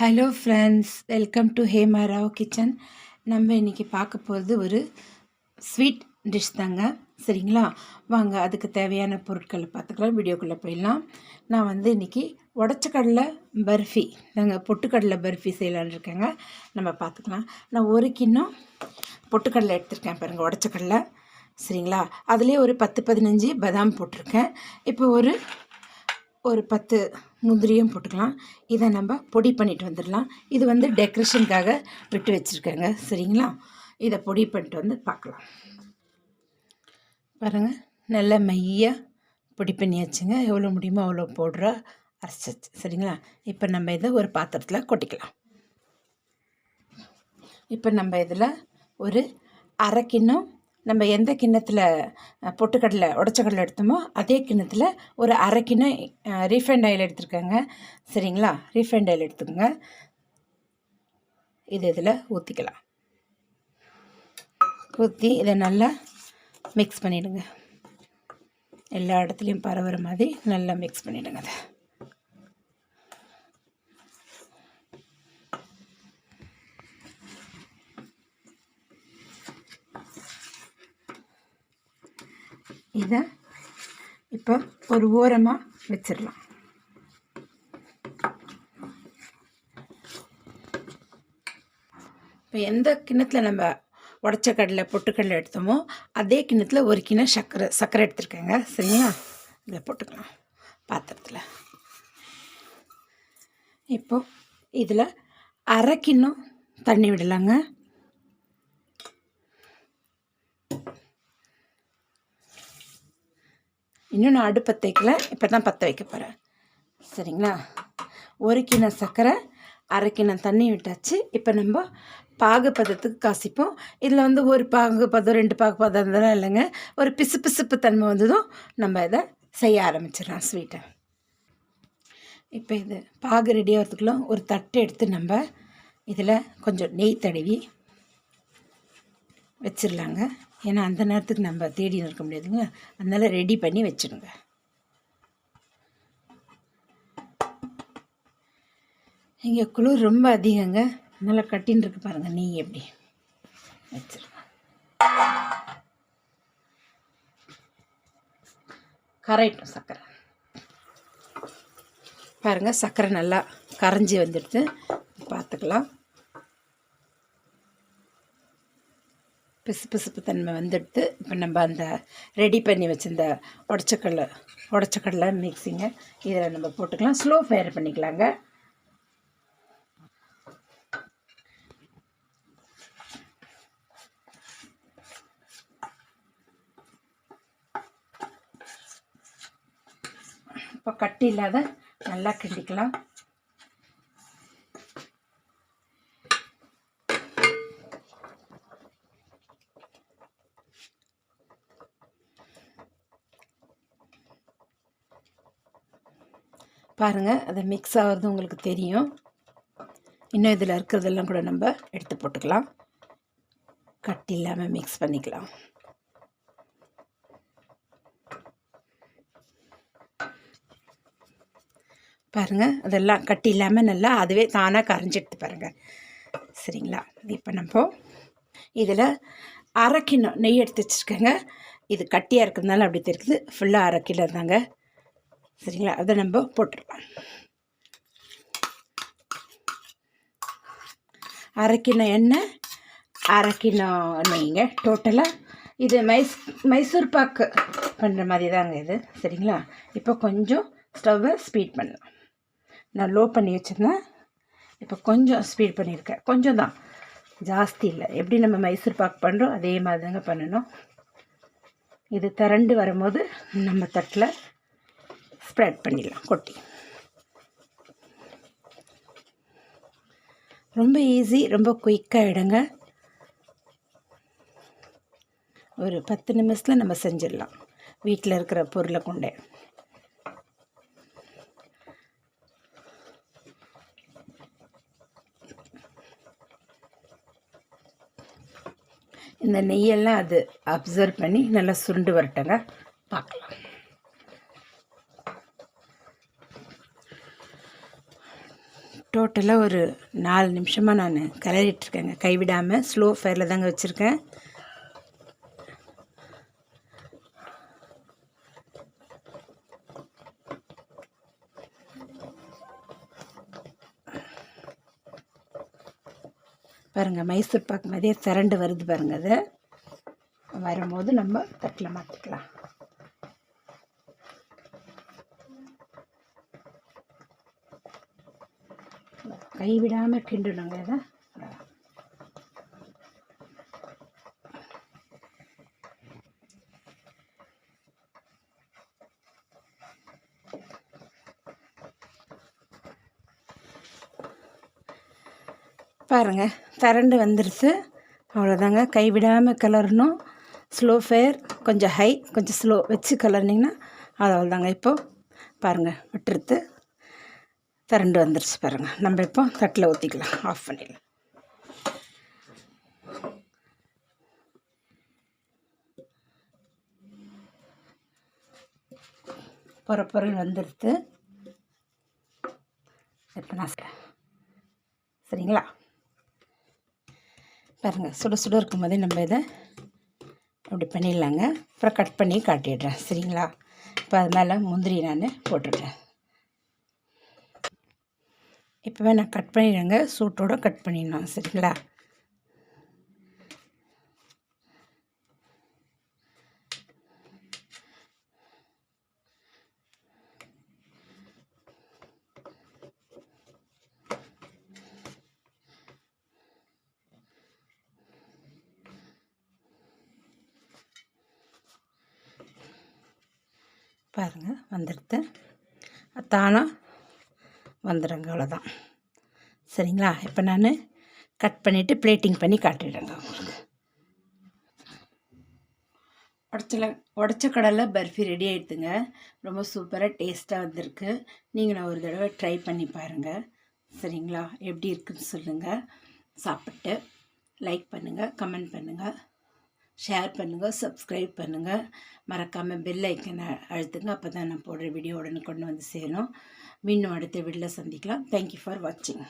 Hello friends welcome to Hema Rao kitchen நம்ம இன்றைக்கி பார்க்க போகிறது ஒரு ஸ்வீட் டிஷ் தாங்க. சரிங்களா? வாங்க அதுக்கு தேவையான பொருட்களை பார்த்துக்கலாம். வீடியோக்குள்ளே போயிடலாம். நான் வந்து இன்றைக்கி உடச்சக்கடலை பர்ஃபி நாங்கள் பொட்டுக்கடலை பர்ஃபி செய்யலான்னு இருக்கேங்க. நம்ம பார்த்துக்கலாம். நான் ஒரு கிண்ணம் பொட்டுக்கடலை எடுத்திருக்கேன் பாருங்கள் உடச்சக்கடலை. சரிங்களா? அதுலேயே ஒரு பத்து பதினஞ்சு பதாம் போட்டிருக்கேன். இப்போ ஒரு ஒரு பத்து முந்திரியும் போட்டுக்கலாம். இதை நம்ம பொடி பண்ணிட்டு வந்துடலாம். இது வந்து டெக்கரேஷனுக்காக விட்டு வச்சுருக்கேங்க. சரிங்களா? இதை பொடி பண்ணிட்டு வந்து பார்க்கலாம். பாருங்கள் நல்ல மையாக பொடி பண்ணியாச்சுங்க. எவ்வளோ முடியுமோ அவ்வளோ போடுற அரைச்சாச்சு. சரிங்களா? இப்போ நம்ம இதை ஒரு பாத்திரத்தில் கொட்டிக்கலாம். இப்போ நம்ம இதில் ஒரு அரை கிண்ணம் நம்ம எந்த கிண்ணத்தில் பொட்டுக்கடலை உடச்சக்கடலை எடுத்தோமோ அதே கிண்ணத்தில் ஒரு அரை கிண்ணம் ரீஃபைண்ட் ஆயில் எடுத்துருக்கேங்க. சரிங்களா? ரீஃபைண்ட் ஆயில் எடுத்துக்கோங்க. இது இதில் ஊற்றிக்கலாம் ஊற்றி இதை நல்லா மிக்ஸ் பண்ணிவிடுங்க எல்லா இடத்துலையும் பரவுற மாதிரி நல்லா மிக்ஸ் பண்ணிவிடுங்க அதை. இதை இப்போ ஒரு ஓரமாக வச்சிடலாம். இப்போ எந்த கிணத்துல நம்ம உடச்ச கடலை பொட்டுக்கடலை எடுத்தோமோ அதே கிணத்துல ஒரு கிணம் சர்க்கரை சர்க்கரை எடுத்துருக்கேங்க. சரிங்களா? இதில் போட்டுக்கலாம் பாத்திரத்தில். இப்போ இதில் அரை கிண்ணம் தண்ணி விடலாங்க. இன்னும் நான் அடுப்பு தேய்க்கல இப்போ தான் பற்ற வைக்க போகிறேன் சரிங்களா? ஒரு கிணம் சர்க்கரை அரை கிணம் தண்ணி விட்டாச்சு. இப்போ நம்ம பாகு பதத்துக்கு காசிப்போம். இதில் வந்து ஒரு பாகு பதம் ரெண்டு பாகு பதம் இருந்தாலும் இல்லைங்க. ஒரு பிசு பிசுப்பு தன்மை வந்ததும் நம்ம இதை செய்ய ஆரம்பிச்சிடலாம் ஸ்வீட்டை இப்போ இது பாகு ரெடி ஆகிறதுக்குள்ள ஒரு தட்டு எடுத்து நம்ம இதில் கொஞ்சம் நெய் தடவி வச்சிடலாங்க. ஏன்னா அந்த நேரத்துக்கு நம்ம தேடி இருக்க முடியாதுங்க. அதனால் ரெடி பண்ணி வச்சுடுங்க இங்கே குளிர் ரொம்ப அதிகங்க. நல்லா கட்டின்னு இருக்கு பாருங்கள் நீங்கள் எப்படி? வச்சிருங்க. கரைட்டும் சர்க்கரை பாருங்கள் சர்க்கரை நல்லா கரைஞ்சி வந்துடுது. பார்த்துக்கலாம். பிசு பிசுப்பு தன்மை வந்துடுத்து இப்போ நம்ம அந்த ரெடி பண்ணி வச்சுருந்த உடச்சக்கடலை உடச்சக்கடலை மிக்சிங்க இதில் நம்ம போட்டுக்கலாம். ஸ்லோ ஃபயர் பண்ணிக்கலாங்க. இப்போ கட்டி இல்லாத நல்லா கிண்டிக்கலாம். பாருங்கள் அது மிக்ஸ் ஆகிறது உங்களுக்கு தெரியும். இன்னும் இதில் இருக்கிறதெல்லாம் கூட நம்ம எடுத்து போட்டுக்கலாம். கட்டி இல்லாமல் மிக்ஸ் பண்ணிக்கலாம். பாருங்கள் அதெல்லாம் கட்டி இல்லாமல் நல்லா அதுவே தானாக கரைஞ்சிடுது பாருங்கள் சரிங்களா? இப்போ நம்ம இதில் அரை நெய் எடுத்து வச்சுருக்கேங்க. இது கட்டியாக இருக்கிறதுனால அப்படி தெரியுது. ஃபுல்லாக அரை கிலோ தாங்க. சரிங்களா? அதை நம்ம போட்டுடலாம். அரை எண்ணெய் அரை கிலோ நெய்ங்க டோட்டலாக இது மைஸ் மைசூர் பாக்கு பண்ணுற மாதிரி தாங்க இது. சரிங்களா? இப்போ கொஞ்சம் ஸ்டவ்வை ஸ்பீட் பண்ணலாம். நான் லோ பண்ணி வச்சுருந்தேன். இப்போ கொஞ்சம் ஸ்பீட் பண்ணியிருக்கேன். கொஞ்சம் தான். ஜாஸ்தி இல்லை. எப்படி நம்ம மைசூர் பாக் பண்ணுறோம் அதே மாதிரி தாங்க பண்ணணும். இது திரண்டு வரும்போது நம்ம தட்டில் ஸ்ப்ரெட் பண்ணிடலாம் கொட்டி. ரொம்ப ஈஸி ரொம்ப குயிக்காக இடங்க ஒரு பத்து நிமிஷத்தில் நம்ம செஞ்சிடலாம். வீட்டில் இருக்கிற பொருளை கொண்டே. இந்த நெய்யெல்லாம் அது அப்சர்வ் பண்ணி நல்லா சுருண்டு வரட்டங்க பார்க்கலாம் டோட்டலாக ஒரு நாலு நிமிஷமாக நான் கிளறிட்டுருக்கேங்க கைவிடாமல் ஸ்லோ ஃபயரில் தாங்க வச்சுருக்கேன். பாருங்கள் மைசூர் பாக்கு மாதிரியே திரண்டு வருது பாருங்கள் அது. வரும்போது நம்ம தட்டில் மாற்றிக்கலாம் கைவிடாமல் கிண்டணுங்க இதை. பாருங்கள் திரண்டு வந்துருச்சு. அவ்வளோதாங்க கைவிடாமல் கிளறணும். ஸ்லோ ஃபயர் கொஞ்சம் ஹை கொஞ்சம் ஸ்லோ வச்சு கலர்னிங்கன்னா அது அவ்வளோதாங்க இப்போது பாருங்கள் விட்டுருத்து திரண்டு வந்துருச்சு பாருங்கள் நம்ம இப்போ தட்டில் ஊற்றிக்கலாம் ஆஃப் பண்ணிடலாம். பொற பொருள் வந்துடுது இப்போ நான் சரிங்களா? பாருங்கள் சுட சுட இருக்கும் போதே நம்ம இதை அப்படி பண்ணிடலாங்க. அப்புறம் கட் பண்ணி காட்டிடுறேன். சரிங்களா? இப்போ அது மேலே முந்திரி நான் போட்டுடுறேன். இப்போவே நான் கட் பண்ணிடுறேங்க சூட்டோடு கட் பண்ணிடணும். சரிங்களா? பாருங்கள் வந்துடுது தானாக வந்துடுங்க அவ்வளோதான். சரிங்களா? இப்போ நான் கட் பண்ணிவிட்டு பிளேட்டிங் பண்ணி காட்டிடுறேங்க. உங்களுக்கு உடச்சல உடச்ச கடலை பர்ஃபி ரெடி ஆகிடுதுங்க ரொம்ப சூப்பராக டேஸ்ட்டாக வந்திருக்கு. நீங்கள் நான் ஒரு தடவை ட்ரை பண்ணி பாருங்கள் சரிங்களா? எப்படி இருக்குன்னு சொல்லுங்கள் சாப்பிட்டு லைக் பண்ணுங்கள் கமெண்ட் பண்ணுங்கள் ஷேர் பண்ணுங்கள் சப்ஸ்கிரைப் பண்ணுங்கள் மறக்காமல் பெல் ஐக்கனை அழுத்துங்க. அப்போ தான் நான் போடுற வீடியோ உடனே கொண்டு வந்து சேரும். மீண்டும் அடுத்த வீடியோவில் சந்திக்கலாம். தேங்க்யூ ஃபார் வாட்சிங்